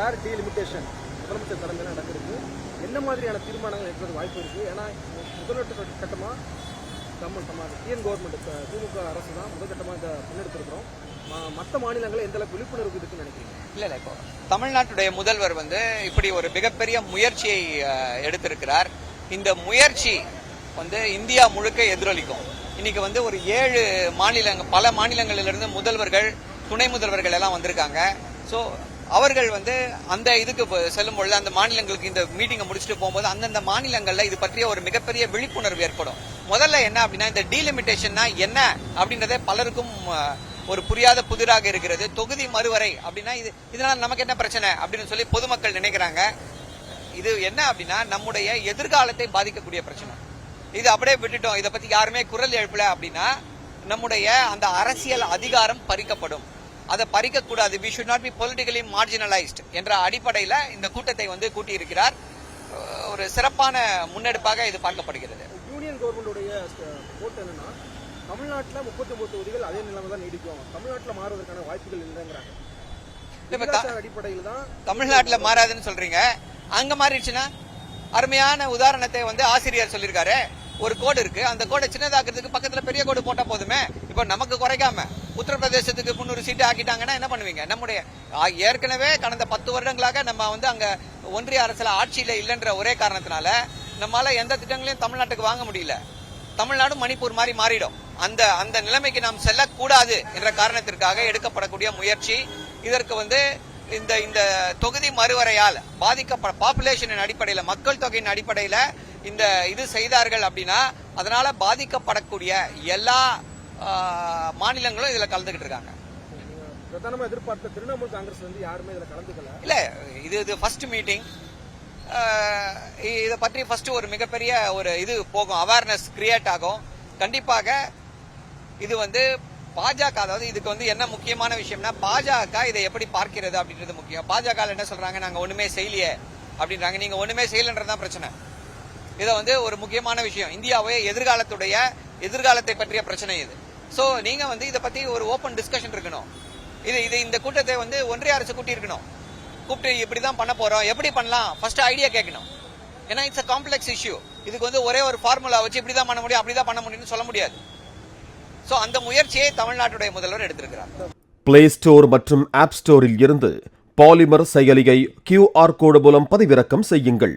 Fair delimitation முதலமைச்சர் தலைமையில் நடக்கிறது என்ன மாதிரியான தீர்மானங்கள் எடுக்கிறது வாய்ப்பு இருக்குது ஏன்னா முதல்வட்ட கட்டமாக நம்ம நம்ம டிஎன் கவர்மெண்ட் திமுக அரசு தான் முதல் கட்டமாக முன்னெடுத்திருக்கிறோம். மற்ற மாநிலங்களில் எந்த அளவுக்கு விழிப்புணர்வு இருக்குன்னு நினைக்கிறீங்க? இல்லை இப்போ தமிழ்நாட்டுடைய முதல்வர் வந்து இப்படி ஒரு மிகப்பெரிய முயற்சியை எடுத்திருக்கிறார். இந்த முயற்சி வந்து இந்தியா முழுக்க எதிரொலிக்கும். இன்னைக்கு வந்து ஒரு ஏழு மாநிலங்கள் பல மாநிலங்களிலிருந்து முதல்வர்கள் துணை முதல்வர்கள் எல்லாம் வந்திருக்காங்க. ஸோ அவர்கள் வந்து அந்த இதுக்கு செல்லும் பொழுது அந்த மாநிலங்களுக்கு இந்த மீட்டிங்கை முடிச்சுட்டு போகும்போது அந்தந்த மாநிலங்களில் இது பற்றிய ஒரு மிகப்பெரிய விழிப்புணர்வு ஏற்படும். முதல்ல என்ன அப்படின்னா இந்த டீலிமிட்டேஷன்னா என்ன அப்படின்றதே பலருக்கும் ஒரு புரியாத புதிராக இருக்கிறது. தொகுதி மறுவரை அப்படின்னா இது இதனால நமக்கு என்ன பிரச்சனை அப்படின்னு சொல்லி பொதுமக்கள் நினைக்கிறாங்க. இது என்ன அப்படின்னா நம்முடைய எதிர்காலத்தை பாதிக்கக்கூடிய பிரச்சனை. இது அப்படியே விட்டுட்டோம். இதை பத்தி யாருமே குரல் எழுப்பல அப்படின்னா நம்முடைய அந்த அரசியல் அதிகாரம் பறிக்கப்படும். அதை பறிக்க கூடாது we should not be politically marginalised என்ற அடிப்படையில இந்த கூட்டத்தை வந்து கூட்டியிருக்கிறார். ஒரு சிறப்பான முன்னெடுப்பாக இது பார்க்கப்படுகிறது. யூனியன் கவர்மெண்டுடைய கோட் என்னன்னா தமிழ்நாட்டில் முப்பத்தி ஒன்பது தொகுதிகள் அதே நிலைமை தான் நீடிக்கும். தமிழ்நாட்டில் மாறுவதற்கான வாய்ப்புகள் இல்லைங்கிறாங்க. அடிப்படையில் தான் தமிழ்நாட்டுல மாறாதுன்னு சொல்றீங்க. அங்க மாறிடுச்சுன்னா அருமையான உதாரணத்தை வந்து ஆசிரியர் சொல்லியிருக்காரு. ஒரு கோடு இருக்கு. அந்த கோடை சின்னதாக்குறதுக்கு பக்கத்துல பெரிய கோடு போட்டா போதுமே? இப்போ நமக்கு குறைக்காம உத்தரப்பிரதேசத்துக்கு முன்னூறு சீட்டு ஆக்கிட்டாங்கன்னா என்ன பண்ணுவீங்க? நம்முடைய ஏற்கனவே கடந்த பத்து வருடங்களாக நம்ம வந்து அங்க ஒன்றிய அரசுல ஆட்சியில இல்லைன்ற ஒரே காரணத்தினால நம்மளால எந்த திட்டங்களையும் தமிழ்நாட்டுக்கு வாங்க முடியல. தமிழ்நாடு மணிப்பூர் மாதிரி மாறிடும். அந்த அந்த நிலைமைக்கு நாம் செல்லக்கூடாது என்ற காரணத்திற்காக எடுக்கப்படக்கூடிய முயற்சி. இதற்கு வந்து இந்த இந்த தொகுதி மறுவரையால் பாதிக்கப்பட பாப்புலேஷனின் அடிப்படையில் மக்கள் தொகையின் அடிப்படையில் இந்த இது செய்தார்கள் அப்படின்னா அதனால பாதிக்கப்படக்கூடிய எல்லா மாநிலங்களும் இதுல கலந்துகிட்டு இருக்காங்க. பிரதானமா எதிர்பார்த்த திரிணாமுல் காங்கிரஸ் வந்து யாருமே இதுல கலந்துக்கல. இல்ல இது இது ஃபர்ஸ்ட் மீட்டிங் இதை பற்றி ஃபர்ஸ்ட் ஒரு மிகப்பெரிய ஒரு இது போகும் அவேர்னஸ் கிரியேட் ஆகும். கண்டிப்பாக இது வந்து பாஜக அதாவது இதுக்கு வந்து என்ன முக்கியமான விஷயம்னா பாஜக இதை எப்படி பார்க்கிறது அப்படின்றது முக்கியம். பாஜக என்ன சொல்றாங்க? நாங்க ஒண்ணுமே செய்யலையே அப்படின்றாங்க. நீங்க ஒண்ணுமே செய்யலன்றது தான் பிரச்சனை. இதை வந்து ஒரு முக்கியமான விஷயம். இந்தியாவை எதிர்காலத்துடைய எதிர்காலத்தை பற்றிய பிரச்சனை இது. ஸோ நீங்க வந்து இதை பத்தி ஒரு ஓபன் டிஸ்கஷன் இருக்கணும். இது இது இந்த கூட்டத்தை வந்து ஒன்றிய அரசு கூட்டி இருக்கணும் கூப்பிட்டு இப்படி தான் பண்ண போறோம். எப்படி பண்ணலாம்? ஃபர்ஸ்ட் ஐடியா கேட்கணும். ஏன்னா இட்ஸ் அ காம்ப்ளெக்ஸ் இஷ்யூ இதுக்கு வந்து ஒரே ஒரு ஃபார்முலா வச்சு இப்படி தான் பண்ண முடியும் அப்படி தான் பண்ண முடியும்னு சொல்ல முடியாது. ஸோ அந்த முயற்சியை தமிழ்நாட்டுடைய முதல்வர் எடுத்திருக்கிறார். பிளே ஸ்டோர் மற்றும் ஆப் ஸ்டோரில் இருந்து பாலிமர் செயலியை கியூஆர் கோடு மூலம் பதிவிறக்கம் செய்யுங்கள்.